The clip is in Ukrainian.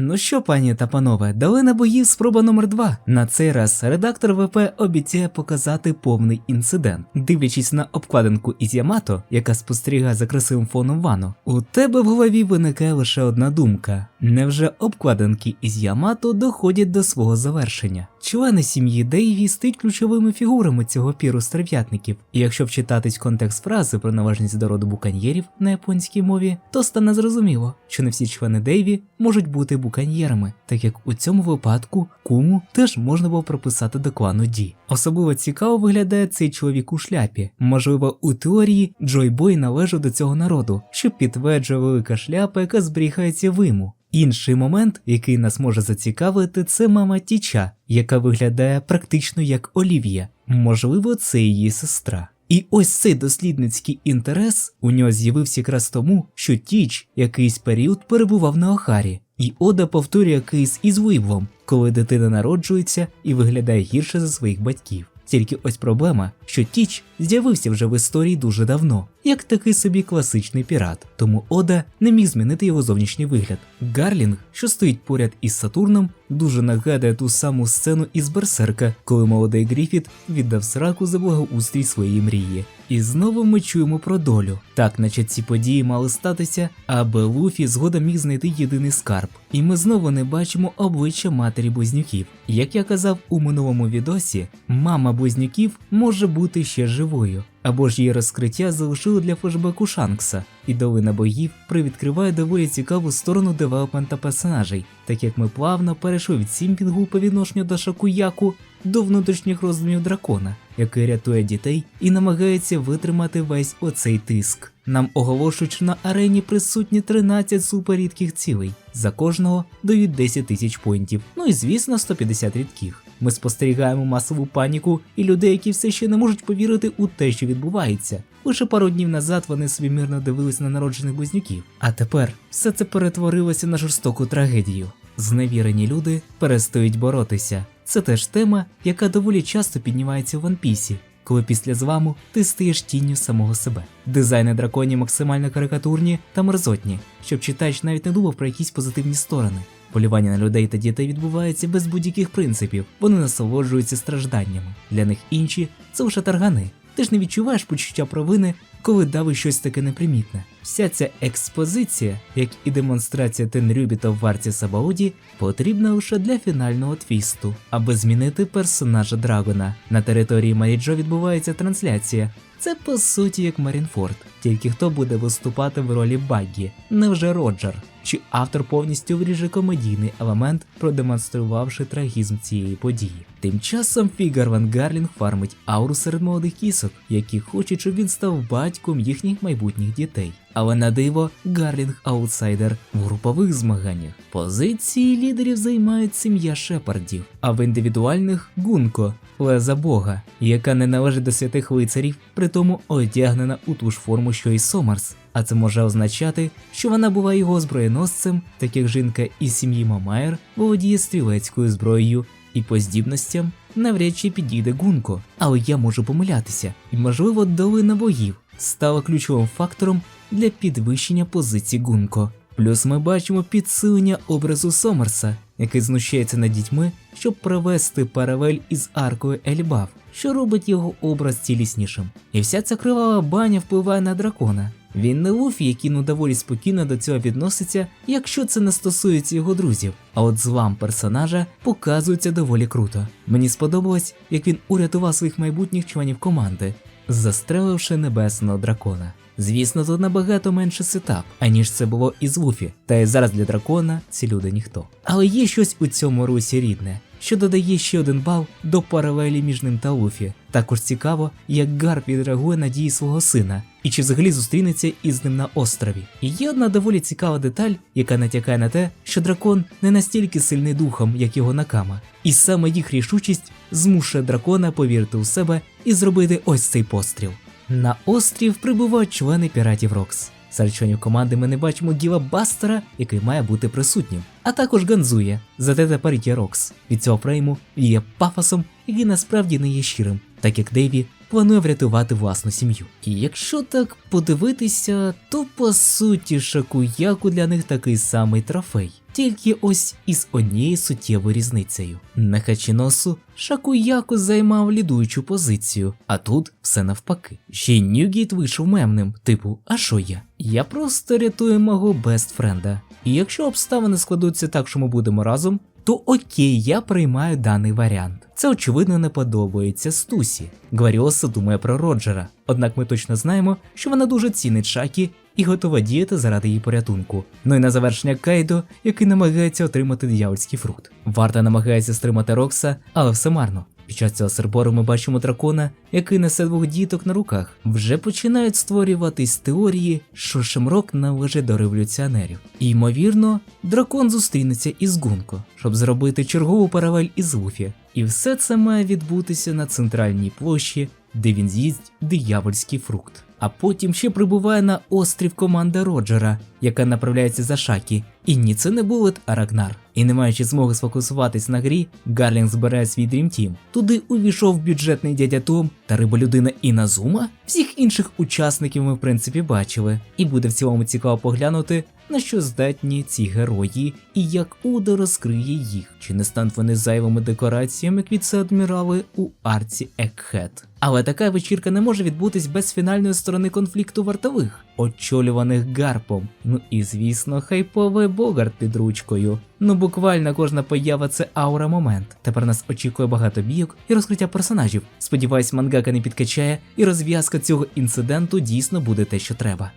Ну що, пані та панове, дали на боїв спроба номер 2 На цей раз редактор ВП обіцяє показати повний інцидент. Дивлячись на обкладинку із Ямато, яка спостерігає за красивим фоном вану, у тебе в голові виникає лише одна думка: невже обкладинки із Ямато доходять до свого завершення? Члени сім'ї Дейві стають ключовими фігурами цього піру стерв'ятників, і якщо вчитатись контекст фрази про належність до роду буканьєрів на японській мові, то стане зрозуміло, що не всі члени Дейві можуть бути буканьєрами, так як у цьому випадку куму теж можна було прописати до клану Ді. Особливо цікаво виглядає цей чоловік у шляпі. Можливо, у теорії Джой Бой належав до цього народу, що підтверджує велика шляпа, яка зберігається в Іму. Інший момент, який нас може зацікавити, це мама Тіча, яка виглядає практично як Олівія. Можливо, це її сестра. І ось цей дослідницький інтерес у нього з'явився якраз тому, що Тіч якийсь період перебував на Охарі, і Ода повторює кейс із Виблом, коли дитина народжується і виглядає гірше за своїх батьків. Тільки ось проблема, що Тіч з'явився вже в історії дуже давно, як такий собі класичний пірат, тому Ода не міг змінити його зовнішній вигляд. Гарлінг, що стоїть поряд із Сатурном, дуже нагадує ту саму сцену із Берсерка, коли молодий Гріфіт віддав сраку за благоустрій своєї мрії. І знову ми чуємо про долю. Так, наче ці події мали статися, аби Луфі згодом міг знайти єдиний скарб. І ми знову не бачимо обличчя матері близнюків. Як я казав у минулому відосі, мама близнюків може бути ще живою. Або ж її розкриття залишили для флешбеку Шанкса, і долина боїв привідкриває доволі цікаву сторону девелопмента персонажей, так як ми плавно перейшли від сімпінгу по відношенню до Шакуяку до внутрішніх роздумів дракона, який рятує дітей і намагається витримати весь оцей тиск. Нам оголошують, що на арені присутні 13 суперрідких цілей. За кожного дають 10 тисяч поінтів, ну і звісно 150 рідких. Ми спостерігаємо масову паніку і людей, які все ще не можуть повірити у те, що відбувається. Лише пару днів назад вони собі мирно дивились на народжених близнюків. А тепер все це перетворилося на жорстоку трагедію. Зневірені люди перестають боротися. Це теж тема, яка доволі часто піднімається в ванпісі, коли після зламу ти стаєш тінню самого себе. Дизайни драконів максимально карикатурні та мерзотні, щоб читач навіть не думав про якісь позитивні сторони. Полювання на людей та дітей відбувається без будь-яких принципів, вони насолоджуються стражданнями. Для них інші це лише таргани. Ти ж не відчуваєш почуття провини, коли дави щось таке непримітне. Вся ця експозиція, як і демонстрація Тенрюбіта в варті Сабауді, потрібна лише для фінального твісту, аби змінити персонажа Драгона. На території Маріджо відбувається трансляція. Це по суті як Марінфорд, тільки хто буде виступати в ролі Баггі, невже Роджер? Чи автор повністю вріже комедійний елемент, продемонструвавши трагізм цієї події. Тим часом Фігар Ван Гарлінг фармить ауру серед молодих кісок, які хочуть, щоб він став батьком їхніх майбутніх дітей. Але на диво Гарлінг аутсайдер в групових змаганнях. Позиції лідерів займають сім'я Шепардів, а в індивідуальних Гунко, леза Бога, яка не належить до святих лицарів, при тому одягнена у ту ж форму, що й Сомерс. А це може означати, що вона була його озброєносцем, так як жінка із сім'ї Мамаєр володіє стрілецькою зброєю і по здібностям навряд чи підійде Гунко. Але я можу помилятися, і можливо долина боїв стала ключовим фактором для підвищення позицій Гунко. Плюс ми бачимо підсилення образу Сомерса, який знущається над дітьми, щоб провести паралель із аркою Ельбав, що робить його образ ціліснішим. І вся ця кривава баня впливає на дракона. Він не Луфі, який ну доволі спокійно до цього відноситься, якщо це не стосується його друзів. А от злам персонажа показується доволі круто. Мені сподобалось, як він урятував своїх майбутніх членів команди, застреливши небесного дракона. Звісно, тут набагато менше сетап, аніж це було із Луфі, та й зараз для дракона ці люди ніхто. Але є щось у цьому русі рідне, що додає ще один бал до паралелі між ним та Луфі. Також цікаво, як Гарп відреагує на дії свого сина, і чи взагалі зустрінеться із ним на острові. І є одна доволі цікава деталь, яка натякає на те, що дракон не настільки сильний духом, як його накама, і саме їх рішучість змушує дракона повірити у себе і зробити ось цей постріл. На острів прибувають члени піратів Рокс. Серед членів команди ми не бачимо Гіла Бастера, який має бути присутнім, а також Ганзує, зате тепер є Рокс. Від цього фрейму є пафосом, який насправді не є щирим, так як Дейві планує врятувати власну сім'ю. І якщо так подивитися, то по суті Шакуяку для них такий самий трофей. Тільки ось із однією суттєвою різницею. На Хачіносу Шакуяку займав лідуючу позицію, а тут все навпаки. Ще й Ньюгейт вийшов мемним, типу, а що я? Я просто рятую мого бестфренда. І якщо обставини складуться так, що ми будемо разом, то окей, я приймаю даний варіант. Це очевидно не подобається Стусі. Гваріоса думає про Роджера, однак ми точно знаємо, що вона дуже цінить Шакі і готова діяти заради її порятунку. Ну і на завершення Кайдо, який намагається отримати диявольський фрукт. Варта намагається стримати Рокса, але все марно. Під час цього сербору ми бачимо дракона, який несе двох діток на руках. Вже починають створюватись теорії, що Шемрок належить до революціонерів. І ймовірно, дракон зустрінеться із Гунко, щоб зробити чергову паралель із Луфі. І все це має відбутися на центральній площі, де він з'їсть диявольський фрукт. А потім ще прибуває на острів команда Роджера, яка направляється за Шакі. І ні, це не Булет, а Рагнар. І не маючи змоги сфокусуватись на грі, Гарлінг збирає свій Team. Туди увійшов бюджетний дядя Том та риболюдина Іназума. Всіх інших учасників ми в принципі бачили, і буде в цілому цікаво поглянути, на що здатні ці герої, і як Уда розкриє їх, чи не стануть вони зайвими декораціями, як віце-адмірали у арці Екхет. Але така вечірка не може відбутись без фінальної сторони конфлікту вартових, очолюваних гарпом. Ну і звісно, хайповий богарт під ручкою. Ну буквально кожна поява це аура момент. Тепер нас очікує багато бійок і розкриття персонажів. Сподіваюсь, мангака не підкачає, і розв'язка цього інциденту дійсно буде те, що треба.